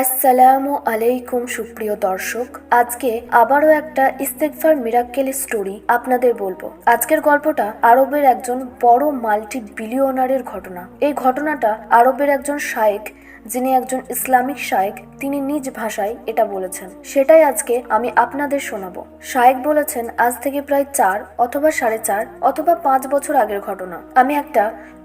আসসালামু আলাইকুম, সুপ্রিয় দর্শক। আজকে আবারও একটা ইস্তেকফার মিরাক্কেল স্টোরি আপনাদের বলব। আজকের গল্পটা আরবের একজন বড় মাল্টি বিলিয়নারের ঘটনা। এই ঘটনাটা আরবের একজন শায়েক যিনি একজন ইসলামিক শায়েক তিনি নিজ ভাষায় এটা বলেছেন। সেটাই আজকে আমি আপনাদের শোনাবো। শায়েক বলেছেন, আজ থেকে প্রায় চার অথবা সাড়ে চার অথবা পাঁচ বছর আগের ঘটনা। আমি একটা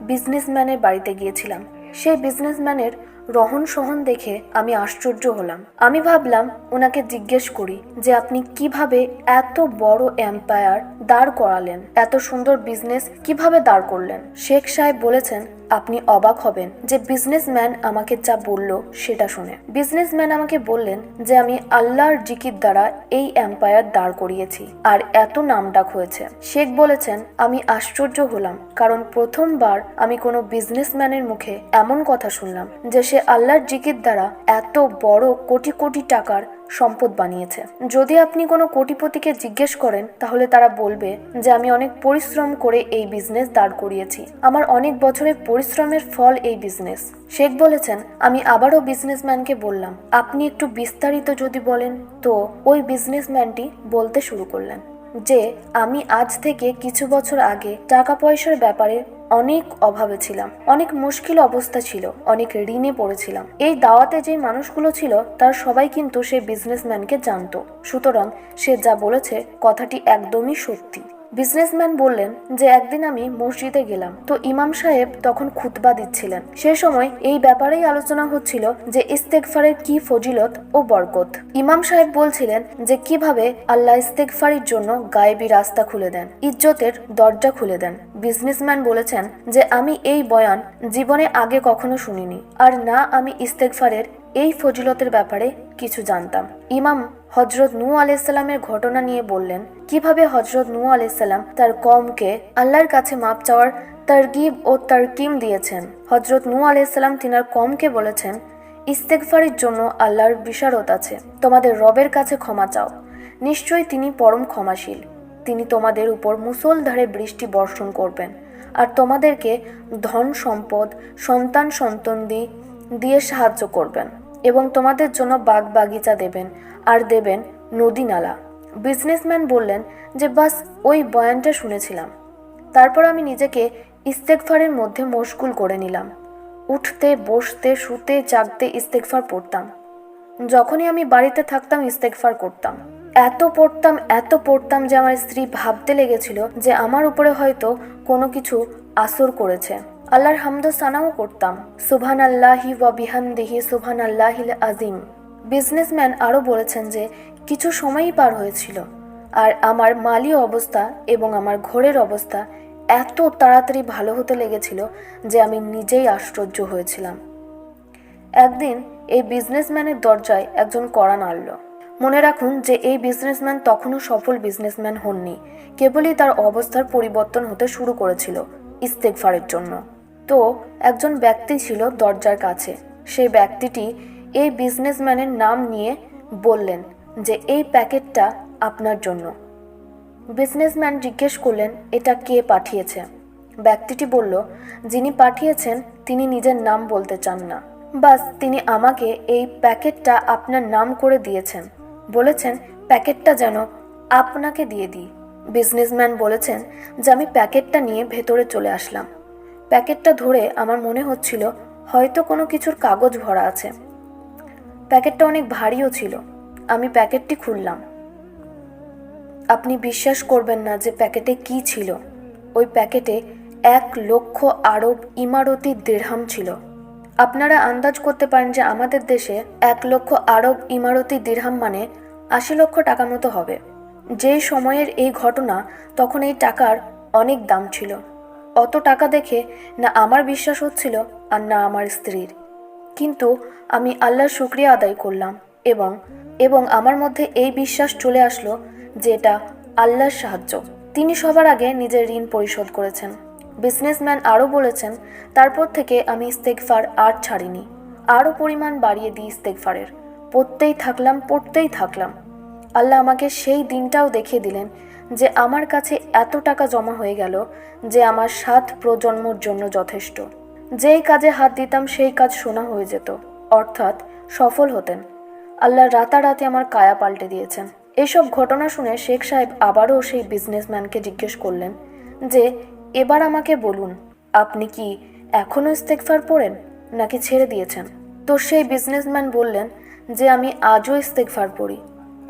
বিজনেসম্যানের বাড়িতে গিয়েছিলাম। সেই বিজনেসম্যানের রহন সহন দেখে আমি আশ্চর্য হলাম। আমি ভাবলাম ওনাকে জিজ্ঞেস করি যে আপনি কীভাবে এত বড় এম্পায়ার দাঁড় করালেন? এত সুন্দর বিজনেস কীভাবে দাঁড় করলেন? শেখ সাহেব বলেছেন আপনি অবাক হবেন যে বিজনেসম্যান আমাকে যা বলল সেটা শুনে। বিজনেসম্যান আমাকে বললেন যে আমি আল্লাহর জিকির দ্বারা এই এম্পায়ার দাঁড় করিয়েছি আর এত নামডাক হয়েছে। শেখ বলেছেন, আমি আশ্চর্য হলাম, কারণ প্রথমবার আমি কোনো বিজনেসম্যানের মুখে এমন কথা শুনলাম যে সে আল্লাহর জিকির দ্বারা এত বড় কোটি কোটি টাকার সম্পদ বানিয়েছে। যদি আপনি কোনো কোটিপতিকে জিজ্ঞেস করেন, তাহলে তারা বলবে যে, আমি অনেক পরিশ্রম করে এই বিজনেস দাঁড় করিয়েছি। আমার অনেক বছরের পরিশ্রমের ফল এই বিজনেস শেখ বলেছেন, আমি আবারও বিজনেসম্যানকে বললাম। আপনি একটু বিস্তারিত যদি বলেন। তো ওই বিজনেসম্যানটি বলতে শুরু করলেন যে, আমি আজ থেকে কিছু বছর আগে টাকা পয়সার ব্যাপারে অনেক অভাবে ছিলাম, অনেক মুশকিল অবস্থা ছিল, অনেক ঋণে পড়েছিলাম। এই দাওয়াতে যে মানুষগুলো ছিল, তার সবাই কিন্তু সেই বিজনেসম্যানকে জানতো। সুতরাং সে যা বলেছে কথাটি একদমই সত্যি। বিজনেসম্যান বললেন যে, একদিন আমি মসজিদে গেলাম। তো ইমাম সাহেব তখন খুতবা দিচ্ছিলেন। সে সময় এই ব্যাপারেই আলোচনা হচ্ছিল যে ইস্তেকফারের কি ফজিলত ও বরকত। ইমাম সাহেব বলছিলেন যে, কীভাবে আল্লাহ ইস্তেকফারির জন্য গায়েবি রাস্তা খুলে দেন, ইজ্জতের দরজা খুলে দেন? বিজনেসম্যান বলেছেন যে, আমি এই বয়ান জীবনে আগে কখনো শুনিনি, আর না আমি ইস্তেকফারের এই ফজিলতের ব্যাপারে কিছু জানতাম। ইমাম হজরত নূ আলাইসাল্লামের ঘটনা নিয়ে বললেন, কীভাবে হজরত নূ আলাইসাল্লাম তার কমকে আল্লাহর কাছে মাপ চাওয়ার তারগিব ও তারকিম দিয়েছেন? হজরত নূ আলাইসাল্লাম তিনার কমকে বলেছেন ইস্তেকফারির জন্য আল্লাহর বিশারত আছে, তোমাদের রবের কাছে ক্ষমা চাও। নিশ্চয়ই তিনি পরম ক্ষমাশীল। তিনি তোমাদের উপর মুসলধারে বৃষ্টি বর্ষণ করবেন। আর তোমাদেরকে ধন সম্পদ, সন্তান সন্তন্দি দিয়ে সাহায্য করবেন এবং তোমাদের জন্য বাগ বাগিচা দেবেন। আর দেবেন নদী নালা। বিজনেসম্যান বললেন যে, বাস, ওই বয়ানটা শুনেছিলাম। তারপর আমি নিজেকে ইস্তেকফারের মধ্যে মশগুল করে নিলাম। উঠতে, বসতে, শুতে, জাগতে ইস্তেকফার পড়তাম। যখনই আমি বাড়িতে থাকতাম ইস্তেকফার করতাম। এত পড়তাম এত পড়তাম যে আমার স্ত্রী ভাবতে লেগেছিল যে, আমার উপরে হয়তো কোনো কিছু আসর করেছে। আল্লাহর হামদ সানাও করতাম। সুবহান আল্লাহি ওয়া বিহামদিহি সুবহান আল্লাহিল আজিম বিজনেসম্যান আরও বলেছেন যে, কিছু সময়ই পার হয়েছিল। আর আমার মালি অবস্থা এবং আমার ঘোরের অবস্থা এত তাড়াতাড়ি ভালো হতে লেগেছিল যে আমি নিজেই আশ্চর্য হয়েছিলাম। একদিন এই বিজনেসম্যানের দরজায় একজন কড়া নাড়ল। মনে রাখুন যে, এই বিজনেসম্যান তখনও সফল বিজনেসম্যান হননি। কেবলই তার অবস্থার পরিবর্তন হতে শুরু করেছিল ইস্তেকফারের জন্য। তো, একজন ব্যক্তি ছিল দরজার কাছে। সেই ব্যক্তিটি এই বিজনেসম্যানের নাম নিয়ে বললেন যে, এই প্যাকেটটা আপনার জন্য। বিজনেসম্যান জিজ্ঞেস করলেন, এটা কে পাঠিয়েছে? ব্যক্তিটি বলল, যিনি পাঠিয়েছেন, তিনি নিজের নাম বলতে চান না। বাস, তিনি আমাকে এই প্যাকেটটা আপনার নাম করে দিয়েছেন। বলেছেন, প্যাকেটটা যেন আপনাকে দিয়ে দিই। বিজনেসম্যান বলেছেন যে, আমি প্যাকেটটা নিয়ে ভেতরে চলে আসলাম। প্যাকেটটা ধরে আমার মনে হচ্ছিল, হয়তো কোনো কিছুর কাগজ ভরা আছে। প্যাকেটটা অনেক ভারীও ছিল। আমি প্যাকেটটি খুললাম। আপনি বিশ্বাস করবেন না যে প্যাকেটে কি ছিল। ওই প্যাকেটে এক লক্ষ আরব ইমারতি দেড়হাম ছিল। আপনারা আন্দাজ করতে পারেন যে আমাদের দেশে এক লক্ষ আরব ইমারতি দিরহাম মানে আশি লক্ষ টাকা মতো হবে। যেই সময়ের এই ঘটনা, তখন এই টাকার অনেক দাম ছিল। অত টাকা দেখে না আমার বিশ্বাস হচ্ছিল আর না আমার স্ত্রীর। কিন্তু আমি আল্লাহর শুক্রিয়া আদায় করলাম এবং এবং আমার মধ্যে এই বিশ্বাস চলে আসলো যে এটা আল্লাহর সাহায্য। তিনি সবার আগে নিজের ঋণ পরিশোধ করেছেন। বিজনেসম্যান আরও বলেছেন, তারপর থেকে আমি ইস্তেকফার আর ছাড়িনি। আরও পরিমাণ বাড়িয়ে দিই ইস্তেকফারের পড়তেই থাকলাম পড়তেই থাকলাম। আল্লাহ আমাকে সেই দিনটাও দেখিয়ে দিলেন যে আমার কাছে এত টাকা জমা হয়ে গেল যে আমার সাত প্রজন্মর জন্য যথেষ্ট। যেই কাজে হাত দিতাম, সেই কাজ শোনা হয়ে যেত। অর্থাৎ সফল হতেন। আল্লাহ রাতারাতি আমার কায়া পাল্টে দিয়েছেন। এইসব ঘটনা শুনে শেখ সাহেব আবারও সেই বিজনেসম্যানকে জিজ্ঞেস করলেন যে, এবার আমাকে বলুন, আপনি কি এখনও ইস্তেকফার পড়েন নাকি ছেড়ে দিয়েছেন? তো সেই বিজনেসম্যান বললেন যে, আমি আজও ইস্তেকফার পড়ি।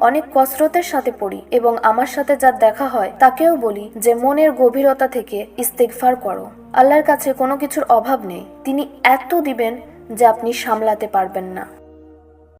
অনেক কসরতের সাথে পড়ি এবং আমার সাথে যার দেখা হয় তাকেও বলি যে মনের গভীরতা থেকে ইস্তেকফার করো। আল্লাহর কাছে কোনো কিছুর অভাব নেই। তিনি এত দিবেন যে আপনি সামলাতে পারবেন না।